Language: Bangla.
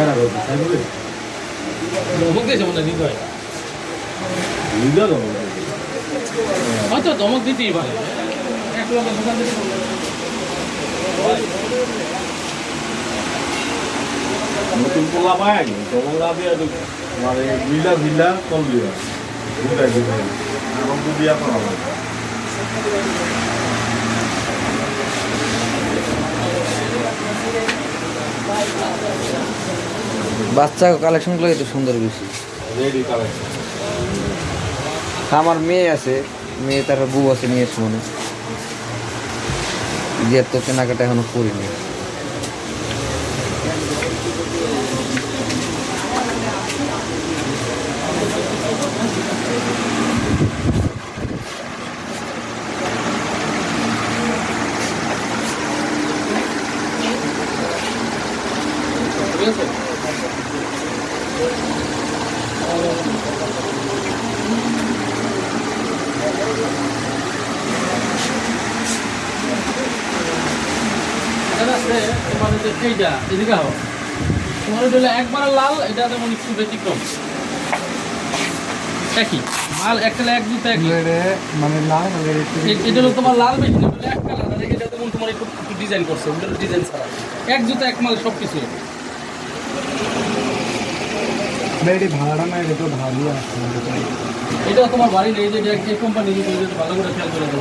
সারা করতে থাকবে ধমক দিয়েছে মনে হৃদয় বুঝলো তো হয়তো ধমক দিতেই পারে এক লোক দোকান নতুন পোলা পায় রাতে একটু মানে বিলা বিলা কল দিয়া দুটাই দুটাই এখন তো বিয়া করা বাচ্চা কালেকশনগুলো একটু সুন্দর বেশি। আমার মেয়ে আছে মেয়ে তার বউ আছে নিয়ে এসে মনে। যে তো কেনাকাটা এখনও করিনি। আছে। তোমার যে এইটা এদিকে হও তোমার হলো একবার লাল এটা যেমন একটু ব্যতিক্রম। একই মাল একটা এক দুটো একই। মানে লাল এটা হলো তোমার লাল বেশি না এক কালার আর এটা যেমন তোমার একটু একটু ডিজাইন করছে ওটা ডিজাইন ছাড়া। এক জুতো এক মাল সব কিছু এটি ভাড়া না এটা তো ভাবি আছে। এটা তোমার বাড়ি নেই যে কোম্পানি ভালো করে খেয়াল করে